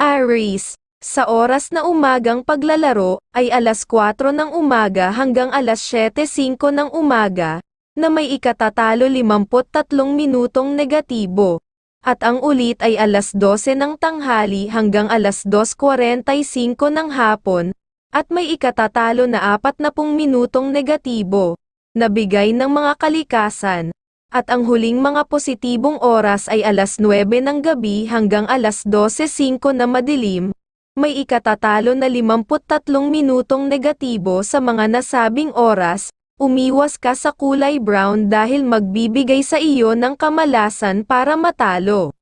Aries, sa oras na umagang paglalaro, ay alas 4 ng umaga hanggang alas 7.05 ng umaga, na may ikatatalo 53 minutong negatibo. At ang ulit ay alas 12 ng tanghali hanggang alas 2.45 ng hapon, at may ikatatalo na 40 minutong negatibo, na bigay ng mga kalikasan. At ang huling mga positibong oras ay alas 9 ng gabi hanggang alas 12.05 na madilim, may ikatatalo na 53 minutong negatibo sa mga nasabing oras, umiwas ka sa kulay brown dahil magbibigay sa iyo ng kamalasan para matalo.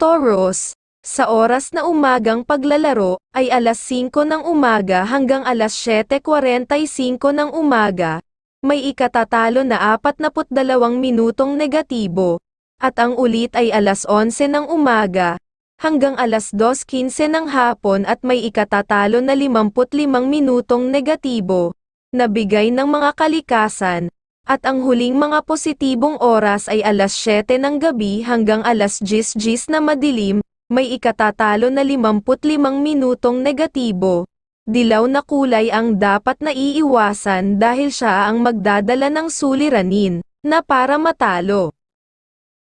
Taurus, sa oras na umagang paglalaro, ay alas 5 ng umaga hanggang alas 7.45 ng umaga, may ikatatalo na 42 minutong negatibo, at ang ulit ay alas 11 ng umaga, hanggang alas 2.15 ng hapon at may ikatatalo na 55 minutong negatibo, na bigay ng mga kalikasan, at ang huling mga positibong oras ay alas 7 ng gabi hanggang alas 10.10 na madilim, may ikatatalo na 55 minutong negatibo. Dilaw na kulay ang dapat na iiwasan dahil siya ang magdadala ng suliranin, na para matalo.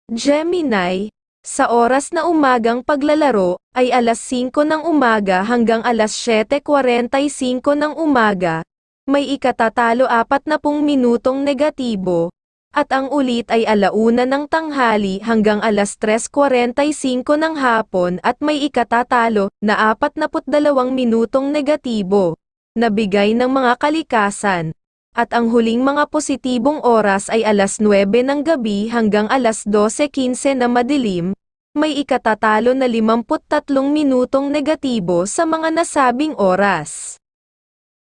Gemini, sa oras na umagang paglalaro, ay alas 5 ng umaga hanggang alas 7.45 ng umaga, may ikatatalo 40 minutong negatibo, at ang ulit ay alauna ng tanghali hanggang alas 3.45 ng hapon at may ikatatalo na 42 minutong negatibo, na bigay ng mga kalikasan. At ang huling mga positibong oras ay alas 9 ng gabi hanggang alas 12.15 na madilim, may ikatatalo na 53 minutong negatibo sa mga nasabing oras.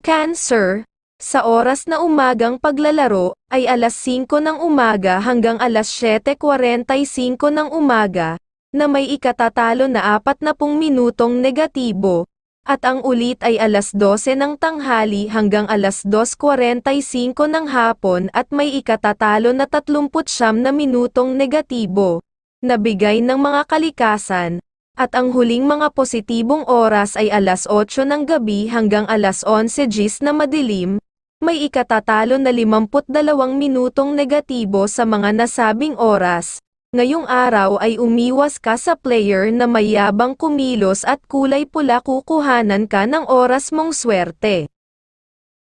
Cancer, sa oras na umagang paglalaro, ay alas 5 ng umaga hanggang alas 7.45 ng umaga, na may ikatatalo na 40 minutong negatibo, at ang ulit ay alas 12 ng tanghali hanggang alas 2.45 ng hapon at may ikatatalo na 39 na minutong negatibo, na bigay ng mga kalikasan, at ang huling mga positibong oras ay alas 8 ng gabi hanggang alas 11 gis na madilim, may ikatatalo na 52 minutong negatibo sa mga nasabing oras. Ngayong araw ay umiwas ka sa player na mayabang kumilos at kulay pula kukuhanan ka ng oras mong swerte.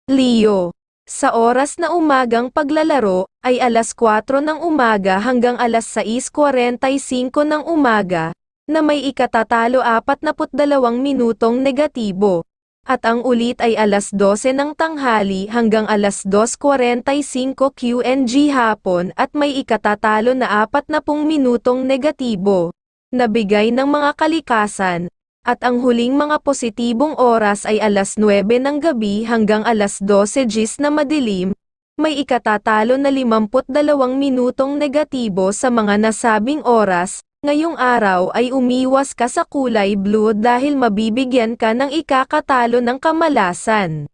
Leo, sa oras na umagang paglalaro, ay alas 4 ng umaga hanggang alas 6.45 ng umaga, na may ikatatalo 42 minutong negatibo. At ang ulit ay alas 12 ng tanghali hanggang alas 2.45 QNG hapon at may ikatatalo na 40 minutong negatibo, na bigay ng mga kalikasan. At ang huling mga positibong oras ay alas 9 ng gabi hanggang alas 12 gis na madilim, may ikatatalo na 52 minutong negatibo sa mga nasabing oras, Ngayong araw ay umiwas ka sa kulay blue dahil mabibigyan ka ng ikakatalo ng kamalasan.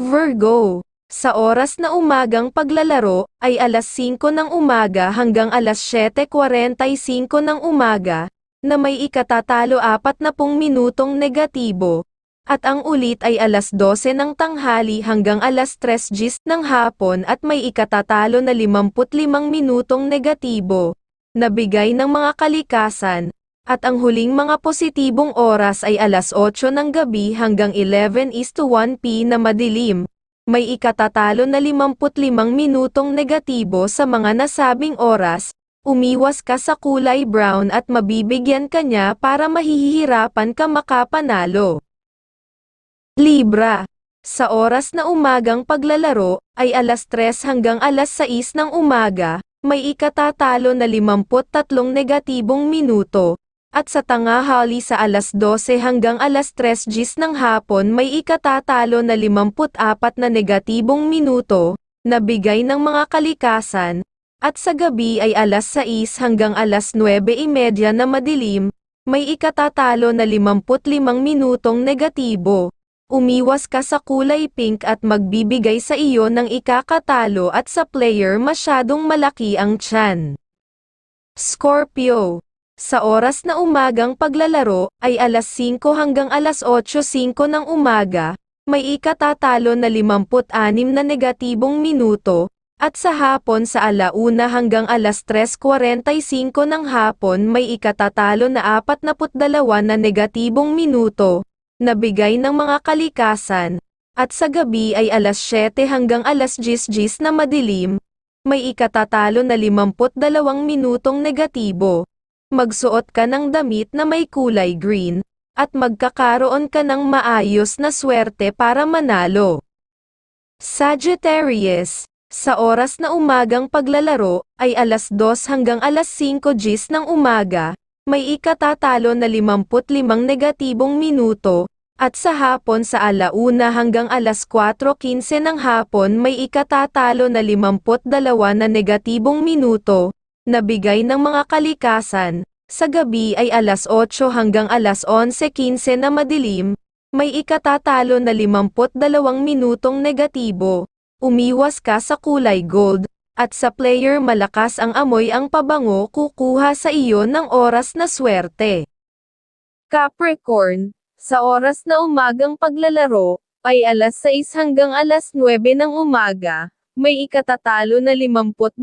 Virgo, sa oras na umagang paglalaro, ay alas 5 ng umaga hanggang alas 7.45 ng umaga, na may ikatatalo 40 minutong negatibo, at ang ulit ay alas 12 ng tanghali hanggang alas 3 gis ng hapon at may ikatatalo na 55 minutong negatibo nabigay ng mga kalikasan, at ang huling mga positibong oras ay alas 8 ng gabi hanggang 11 is to 1 p na madilim. May ikatatalo na 55 minutong negatibo sa mga nasabing oras, umiwas ka sa kulay brown at mabibigyan ka niya para mahihirapan ka makapanalo. Libra sa oras na umagang paglalaro, ay alas 3 hanggang alas 6 ng umaga, may ikatatalo na 53 negatibong minuto, at sa tangahali sa alas 12 hanggang alas 3 gis ng hapon may ikatatalo na 54 na negatibong minuto, na bigay ng mga kalikasan, at sa gabi ay alas 6 hanggang alas 9.30 na madilim, may ikatatalo na 55 minutong negatibo umiwas ka sa kulay pink at magbibigay sa iyo ng ikakatalo at sa player masyadong malaki ang tiyan. Scorpio Sa oras na umagang paglalaro, ay alas 5 hanggang alas 8.05 ng umaga, may ikatatalo na 56 na negatibong minuto, at sa hapon sa alauna hanggang alas 3.45 ng hapon may ikatatalo na 42 na negatibong minuto, na bigay ng mga kalikasan, at sa gabi ay alas 7 hanggang alas 10 na madilim, may ikatatalo na 52 minutong negatibo. Magsuot ka ng damit na may kulay green, at magkakaroon ka ng maayos na swerte para manalo. Sagittarius, sa oras na umagang paglalaro, ay alas 2 hanggang alas 5 gis ng umaga, may ikatatalo na 55 negatibong minuto, at sa hapon sa alauna hanggang alas 4.15 ng hapon may ikatatalo na 52 na negatibong minuto, na bigay ng mga kalikasan, sa gabi ay alas 8 hanggang alas 11.15 na madilim, may ikatatalo na 52 minutong negatibo, umiwas ka sa kulay gold, at sa player malakas ang amoy ang pabango kukuha sa iyo ng oras na swerte. Capricorn, sa oras na umagang paglalaro, ay alas 6 hanggang alas 9 ng umaga, may ikatatalo na 52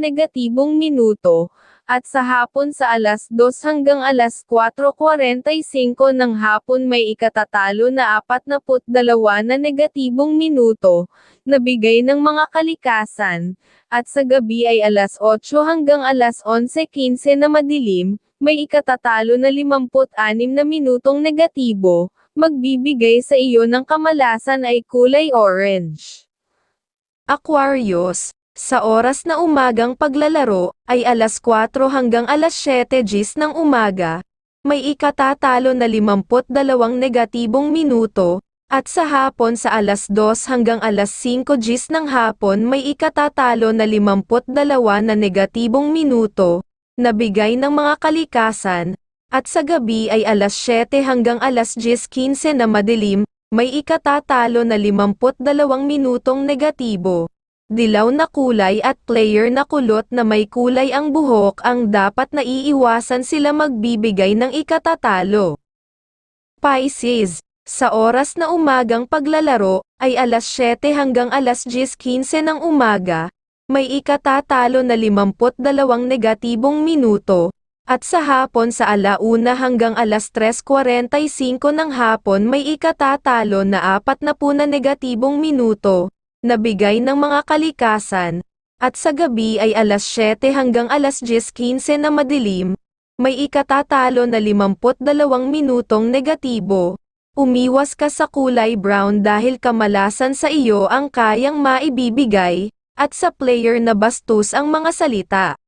negatibong minuto, at sa hapon sa alas 2 hanggang alas 4.45 ng hapon may ikatatalo na 42 na negatibong minuto, na bigay ng mga kalikasan, at sa gabi ay alas 8 hanggang alas 11.15 na madilim, may ikatatalo na 56 na minutong negatibo, magbibigay sa iyo ng kamalasan ay kulay orange. Aquarius, sa oras na umagang paglalaro, ay alas 4 hanggang alas 7 gis ng umaga, may ikatatalo na 52 negatibong minuto, at sa hapon sa alas 2 hanggang alas 5 gis ng hapon may ikatatalo na 52 na negatibong minuto, na bigay ng mga kalikasan, at sa gabi ay alas 7 hanggang alas 10.15 na madilim, may ikatatalo na 52 minutong negatibo. Dilaw na kulay at player na kulot na may kulay ang buhok ang dapat na iiwasan sila magbibigay ng ikatatalo. Pisces, sa oras na umagang paglalaro, ay alas 7 hanggang alas 10.15 ng umaga, may ikatatalo na 52 negatibong minuto, at sa hapon sa alauna hanggang alas 3.45 ng hapon may ikatatalo na 40 na negatibong minuto, na bigay ng mga kalikasan, at sa gabi ay alas 7 hanggang alas 10.15 na madilim, may ikatatalo na 52 minutong negatibo. Umiwas ka sa kulay brown dahil kamalasan sa iyo ang kayang maibibigay, at sa player na bastos ang mga salita.